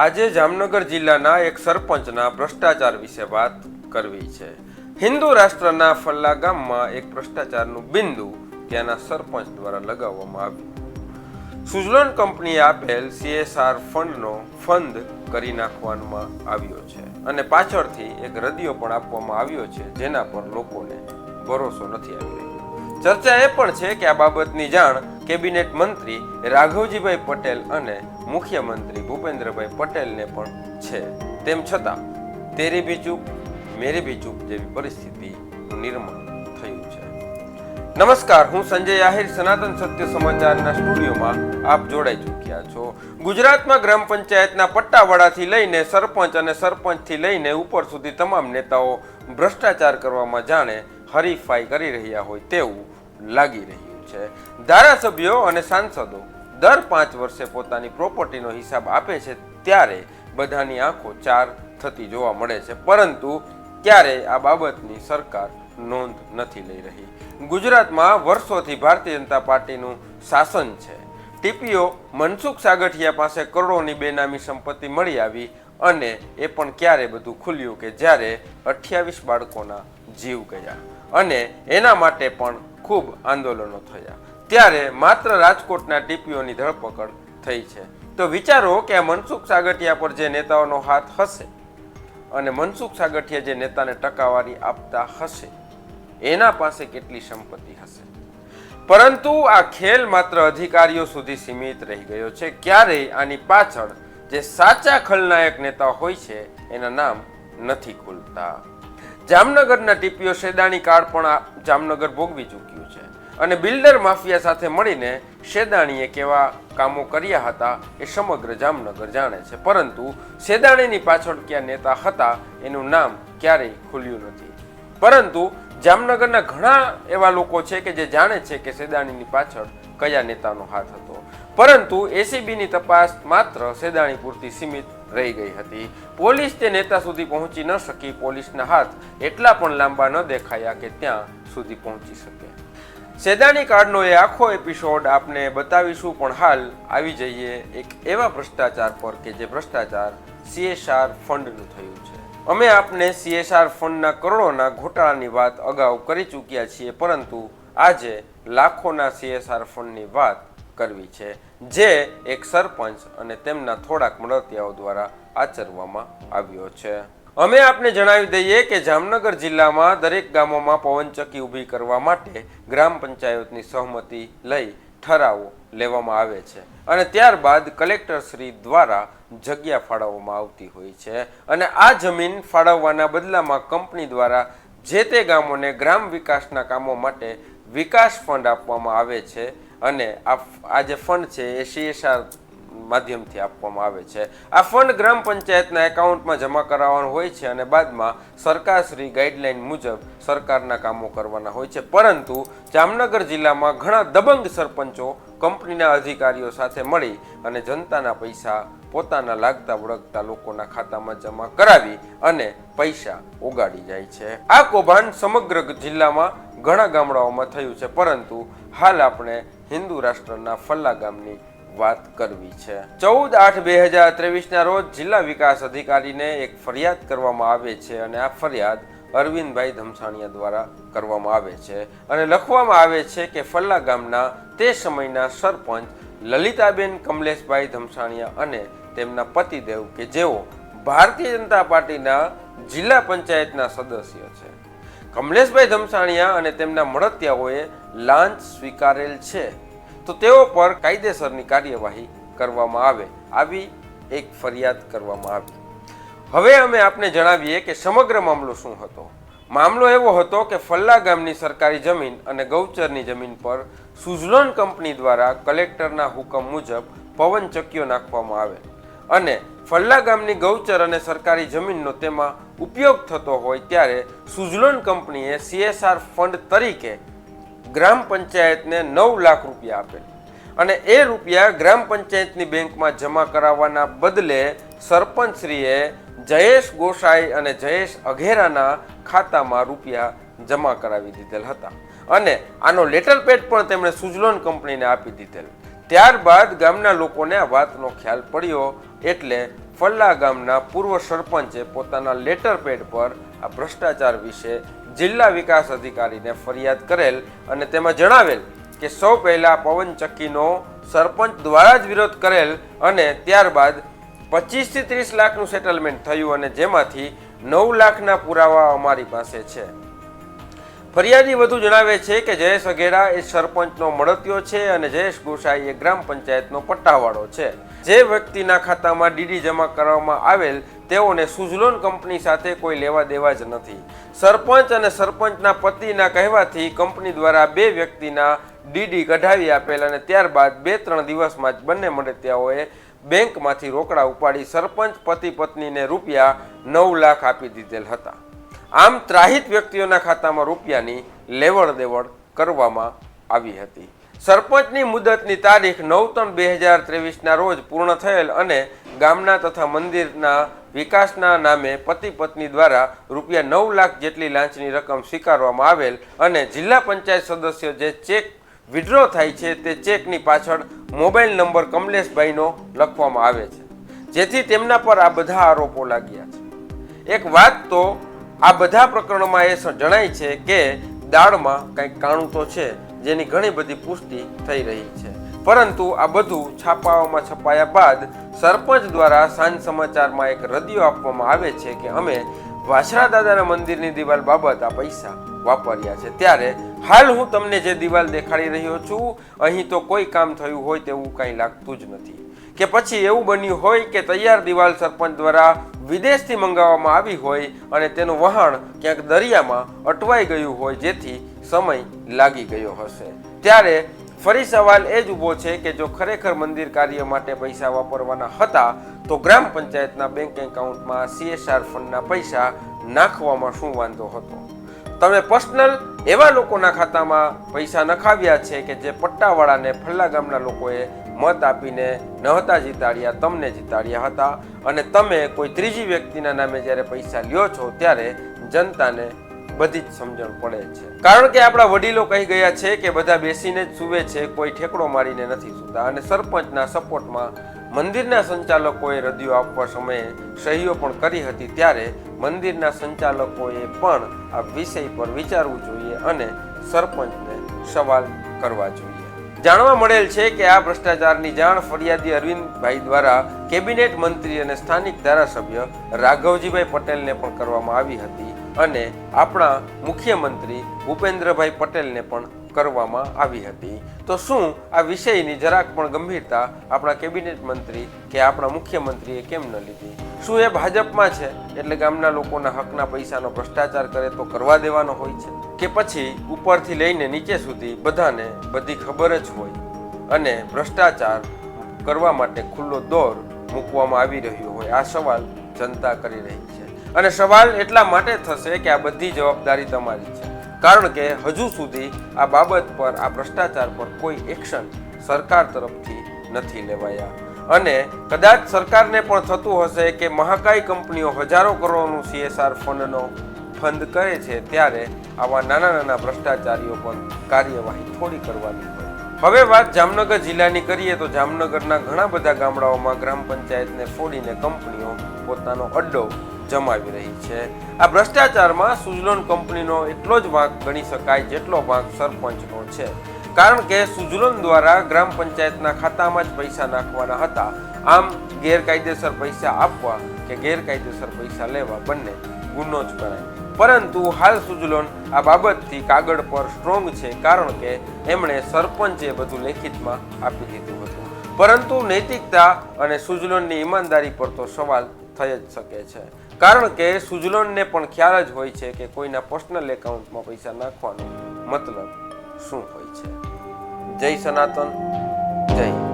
આજે જામનગર જિલ્લાના એક સરપંચના ભ્રષ્ટાચાર વિશે વાત કરવી છે. હિન્દુ રાષ્ટ્રના ફલ્લા ગામમાં એક ભ્રષ્ટાચારનું બિંદુ ત્યાંના સરપંચ દ્વારા લગાવવામાં આવ્યું. સુઝલોન કંપનીએ આપેલ સીએસઆર ફંડનો ફંડ કરી નાખવામાં આવ્યો છે અને પાછળથી એક રદિયો પણ આપવામાં આવ્યો છે જેના પર લોકોને ભરોસો નથી આવી રહ્યો. ચર્ચા એ પણ છે કે આ બાબતની જાણ કેબિનેટ મંત્રી રાઘવજીભાઈ પટેલ અને મુખ્યમંત્રી ભૂપેન્દ્રભાઈ પટેલને પણ છે. તેમ છતાં, તેરી બી ચૂપ, મેરી બી ચૂપ જેવી પરિસ્થિતિનું નિર્માણ થયું છે. નમસ્કાર, હું સંજય આહિર, સનાતન સત્ય સમાચારના સ્ટુડિયોમાં આપ જોડાઈ ચૂક્યા છો. ગુજરાતમાં ગ્રામ પંચાયતના પટ્ટાવાળાથી લઈને સરપંચ અને સરપંચથી લઈને ઉપર સુધી તમામ નેતાઓ ભ્રષ્ટાચાર કરવામાં જાણે હરીફાઈ કરી રહ્યા હોય તેવું લાગી રહ્યું છે. ધારાસભ્યો અને સાંસદો દર પાંચ વર્ષે પોતાની પ્રોપર્ટીનો હિસાબ આપે છે ત્યારે બધાની આંખો ચાર થતી જોવા મળે છે. પરંતુ ક્યારેય આ બાબતની સરકાર નોંધ નથી લઈ રહી. ગુજરાતમાં વર્ષોથી ભારતીય જનતા પાર્ટીનું શાસન છે. ટીપીઓ મનસુખ સાગઠિયા પાસે કરોડોની બેનામી સંપત્તિ મળી આવી અને એ પણ ક્યારે બધું ખુલ્યું કે જ્યારે અઠ્યાવીસ બાળકોના જીવ ગયા. અને એના માટે પણ ખૂબ આંદોલનો થયા. ત્યારે માત્ર રાજકોટના ટીપીઓની ધરપકડ થઈ છે. તો વિચારો કે આ મનસુખ સાગઠિયા પર જે નેતાઓનો હાથ હશે અને મનસુખ સાગઠિયા જે નેતાને ટકાવારી આપતા હશે, એના પાસે કેટલી સંપત્તિ હશે? પરંતુ આ ખેલ માત્ર અધિકારીઓ સુધી સીમિત રહી ગયો છે. ક્યારેય આની પાછળ જે સાચા ખલનાયક નેતા હોય છે, એના નામ નથી ખુલતા. જામનગરના ટીપીઓ શેદાણી કાર્ડ પણ જામનગર ભોગવી ચૂક્યું છે. અને બિલ્ડર માફિયા સાથે મળીને શેદાણીએ કેવા કામો કર્યા હતા એ સમગ્ર જામનગર જાણે છે. પરંતુ શેદાણીની પાછળ ક્યાં નેતા હતા એનું નામ ક્યારેય ખુલ્યું નથી. પરંતુ જામનગરના ઘણા એવા લોકો છે કે જે જાણે છે કે શેદાણીની પાછળ કયા નેતાનો હાથ હતો. પરંતુ એસીબીની તપાસ માત્ર શેદાણી પૂરતી સીમિત રહી ગઈ હતી. પોલીસ તે નેતા સુધી પહોંચી ન શકી. પોલીસના હાથ એટલા પણ લાંબા ન દેખાયા કે ત્યાં સુધી પહોંચી શકે. સેદાની કાર્ડનો એ આખો એપિસોડ આપને બતાવીશું, પણ હાલ આવી જઈએ એક એવા ભ્રષ્ટાચાર પર કે જે ભ્રષ્ટાચાર સીએસઆર ફંડનું થયું છે. અમે આપને સીએસઆર ફંડના કરોડોના ઘોટાળાની વાત અગાઉ કરી ચૂક્યા છીએ, પરંતુ આજે લાખોના સીએસઆર ફંડની વાત કરવી છે, જે એક સરપંચ અને તેમના થોડાક મળતિયાઓ દ્વારા આચરવામાં આવ્યો છે. અમે આપને જણાવી દઈએ કે જામનગર જિલ્લામાં દરેક ગામોમાં પવનચક્કી ઊભી કરવા માટે ગ્રામ પંચાયતની સહમતિ લઈ ઠરાવો લેવામાં આવે છે અને ત્યારબાદ કલેક્ટર શ્રી દ્વારા જગ્યા ફાળવવામાં આવતી હોય છે અને આ જમીન ફાળવવાના બદલામાં કંપની દ્વારા જે તે ગામોને ગ્રામ વિકાસના કામો માટે વિકાસ ફંડ આપવામાં આવે છે અને આ જે ફંડ છે એ સીએસઆર માધ્યમથી આપવામાં આવે છે. આ ફંડ ગ્રામ પંચાયતના એકાઉન્ટમાં જમા કરાવવાનું હોય છે અને બાદમાં સરકારશ્રી ગાઈડલાઈન મુજબ સરકારના કામો કરવાના હોય છે. પરંતુ જામનગર જિલ્લામાં ઘણા દબંગ સરપંચો કંપનીના અધિકારીઓ સાથે મળી અને જનતાના પૈસા પોતાના લાગતા વળગતા લોકોના ખાતામાં જમા કરાવી અને પૈસા ઉગાડી જાય છે. આ કૌભાંડ સમગ્ર જિલ્લામાં ઘણા ગામડાઓમાં થયું છે. પરંતુ હાલ આપણે હિન્દુ રાષ્ટ્રના ફલ્લા ગામની વાત કરવી છે. ચૌદ આઠ બે હજાર ત્રેવીસના રોજ જિલ્લા વિકાસ અધિકારીને એક ફરિયાદ કરવામાં આવે છે અને આ ફરિયાદ અરવિંદભાઈ ધમસાણિયા દ્વારા કરવામાં આવે છે અને લખવામાં આવે છે કે ફલ્લા ગામના તે સમયના સરપંચ લલિતાબેન કમલેશભાઈ ધમસાણિયા અને તેમના પતિદેવ કે જેઓ ભારતીય જનતા પાર્ટીના જિલ્લા પંચાયતના સદસ્ય છે. કમલેશભાઈ ધમસાણિયા અને તેમના મળતિયાઓએ લાંચ સ્વીકારેલ છે. તો તેઓ પર કાયદેસરની કાર્યવાહી કરવામાં આવે, આવી એક ફરિયાદ કરવામાં આવી. હવે અમે આપને જણાવીએ કે સમગ્ર મામલો શું હતો. મામલો એવો હતો કે ફલ્લા ગામની સરકારી જમીન અને ગૌચરની જમીન પર સુઝલોન કંપની દ્વારા કલેક્ટરના હુકમ મુજબ પવન ચક્કીઓ નાખવામાં આવે અને ફલ્લા ગામની ગૌચર અને સરકારી જમીનનો તેમાં ઉપયોગ થતો હોય ત્યારે સુઝલોન કંપનીએ સીએસઆર ફંડ તરીકે ગ્રામ પંચાયતને નવ લાખ રૂપિયા આપેલ. અને એ રૂપિયા ગ્રામ પંચાયતની બેંકમાં જમા કરાવવાના બદલે સરપંચશ્રીએ જયેશ ગોસાઈ અને જયેશ અઘેરાના ખાતામાં રૂપિયા જમા કરાવી દીધેલ હતા. અને આનો લેટર પેડ પણ તેમણે સુઝલોન કંપનીને આપી દીધેલ. ત્યારબાદ ગામના લોકોને આ વાતનો ખ્યાલ પડ્યો એટલે ફલ્લા ગામના પૂર્વ સરપંચે પોતાના લેટર પેડ પર આ ભ્રષ્ટાચાર વિશે જિલ્લા વિકાસ અધિકારીને ફરિયાદ કરેલ અને તેમાં જણાવેલ કે સૌ પહેલાં પવન ચક્કીનો સરપંચ દ્વારા જ વિરોધ કરેલ અને ત્યારબાદ પચીસથી ત્રીસ લાખનું સેટલમેન્ટ થયું અને જેમાંથી નવ લાખના પુરાવા અમારી પાસે છે. ફરિયાદી વધુ જણાવે છે કે જયેશ અઘેડા એ સરપંચનો મળતિયો છે અને જયેશ ગોસાઈ એ ગ્રામ પંચાયતનો પટ્ટાવાળો છે. જે વ્યક્તિના ખાતામાં ડીડી જમા કરવામાં આવેલ તેઓને સુઝલોન કંપની સાથે કોઈ લેવા દેવા જ નથી. સરપંચ અને સરપંચના પતિના કહેવાથી કંપની દ્વારા બે વ્યક્તિના ડીડી કઢાવી આપેલ અને ત્યારબાદ બે ત્રણ દિવસમાં જ બંને મળતિયાઓએ બેંકમાંથી રોકડા ઉપાડી સરપંચ, પતિ, પત્નીને રૂપિયા નવ લાખ આપી દીધેલ હતા. આમ ત્રાહિત વ્યક્તિઓના ખાતામાં રૂપિયાની લેવડ દેવડ કરવામાં આવી હતી. સરપંચની મુદતની તારીખ નવ ત્રણ બે હજાર ત્રેવીસના રોજ પૂર્ણ થયેલ અને ગામના તથા મંદિરના વિકાસના નામે પતિ પત્ની દ્વારા રૂપિયા નવ લાખ જેટલી લાંચની રકમ સ્વીકારવામાં આવેલ અને જિલ્લા પંચાયત સદસ્ય જે ચેક વિડ્રો થાય છે તે ચેકની પાછળ મોબાઈલ નંબર કમલેશભાઈનો લખવામાં આવે છે. જેથી તેમના પર આ બધા આરોપો લાગ્યા છે. એક વાત તો આ બધા પ્રકરણોમાં એ જણાય છે કે દાળમાં કંઈક કાણું તો છે, જેની ઘણી બધી પુષ્ટિ થઈ રહી છે. પરંતુ આ બધું છાપાઓમાં છપાયા બાદ સરપંચ દ્વારા સાંજ સમાચારમાં એક રદિયો આપવામાં આવે છે કે અમે વાછરા દાદાના મંદિરની દિવાલ બાબત આ પૈસા વાપર્યા છે. ત્યારે હાલ હું તમને જે દિવાલ દેખાડી રહ્યો છું, અહીં તો કોઈ કામ થયું હોય તેવું કાંઈ લાગતું જ નથી. કે પછી એવું બન્યું હોય કે તૈયાર દિવાલ સરપંચ દ્વારા વિદેશથી મંગાવવામાં આવી હોય અને તેનું વહાણ ક્યાંક દરિયામાં અટવાઈ ગયું હોય જેથી સમય લાગી ગયો હશે. ત્યારે ફરી સવાલ એ જ ઊભો છે કે જો ખરેખર મંદિર કાર્ય માટે પૈસા વાપરવાના હતા, તો ગ્રામ પંચાયતના બેંક એકાઉન્ટમાં સીએસઆર ફંડના પૈસા નાખવામાં શું વાંધો હતો? તમે પર્સનલ એવા લોકોના ખાતામાં પૈસા નખાવ્યા છે કે જે પટ્ટાવાળાને ફલ્લા ગામના લોકોએ મત આપીને નહોતા જીતાડ્યા, તમને જીતાડ્યા હતા. અને તમે કોઈ ત્રીજી વ્યક્તિના નામે જ્યારે પૈસા લ્યો છો, ત્યારે જનતાને બધી જ સમજણ પડે છે. કારણ કે આપણા વડીલો કહી ગયા છે કે બધા બેસીને જ સૂવે છે, કોઈ ઠેકડો મારીને નથી સૂતા. અને સરપંચના સપોર્ટમાં મંદિરના સંચાલકોએ રદિયો આપવા સમયે સહીઓ પણ કરી હતી. ત્યારે મંદિરના સંચાલકોએ પણ આ વિષય પર વિચારવું જોઈએ અને સરપંચને સવાલ કરવા જોઈએ. જાણવા મળેલ છે કે આ ભ્રષ્ટાચારની જાણ ફરિયાદી અરવિંદભાઈ દ્વારા કેબિનેટ મંત્રી અને સ્થાનિક ધારાસભ્ય રાઘવજીભાઈ પટેલને પણ કરવામાં આવી હતી અને આપણા મુખ્યમંત્રી ભૂપેન્દ્રભાઈ પટેલને પણ કરવામાં આવી હતી. તો શું આ વિષયની જરાક પણ ગંભીરતા આપણા કેબિનેટ મંત્રી કે આપણા મુખ્યમંત્રીએ કેમ ન લીધી? શું એ ભાજપમાં છે? એટલે ગામના લોકોના હકના પૈસાનો ભ્રષ્ટાચાર કરે તો કરવા દેવાનો હોય છે? કે પછી ઉપરથી લઈને નીચે સુધી બધાને બધી ખબર જ હોય અને ભ્રષ્ટાચાર કરવા માટે ખુલ્લો દોર મૂકવામાં આવી રહ્યો હોય? આ સવાલ જનતા કરી રહી છે. અને સવાલ એટલા માટે થશે કે આ બધી જવાબદારી તમારી છે. કારણ કે હજુ સુધી આ બાબત પર, આ ભ્રષ્ટાચાર પર કોઈ એક્શન સરકાર તરફથી નથી લેવાયા. અને કદાચ સરકારને પણ થતું હશે કે મહાકાય કંપનીઓ હજારો કરોડનું સીએસઆર ફંડનો ફંડ કરે છે, ત્યારે આવા નાના નાના ભ્રષ્ટાચારીઓ પણ કાર્યવાહી થોડી કરવાની હોય. હવે વાત જામનગર જિલ્લાની કરીએ તો જામનગરના ઘણા બધા ગામડાઓમાં ગ્રામ પંચાયતને ફોડીને કંપનીઓ પોતાનો અડ્ડો જમાવી રહી છે. આ ભ્રષ્ટાચારમાં સુઝલોન કંપનીનો એટલો જ ભાગ ગણી શકાય જેટલો ભાગ સરપંચનો છે. કારણ કે સુઝલોન દ્વારા ગ્રામ પંચાયતના ખાતામાં જ પૈસા નાખવાના હતા. આમ ગેરકાયદેસર પૈસા આપવા કે ગેરકાયદેસર પૈસા લેવા બંને ગુનો જ ગણાય પરંતુ હાલ સુજલોન આ બાબતથી કાગળ પર સ્ટ્રોંગ છે કારણ કે એમણે સરપંચે બધું લેખિતમાં આપી દીધું હતું. પરંતુ નૈતિકતા અને સુજલોનની ઈમાનદારી પર તો સવાલ થઈ જ શકે છે. કારણ કે સુજલોનને પણ ખ્યાલ જ હોય છે કે કોઈના પર્સનલ એકાઉન્ટમાં પૈસા નાખવાનો મતલબ શું હોય છે. જય સનાતન, જય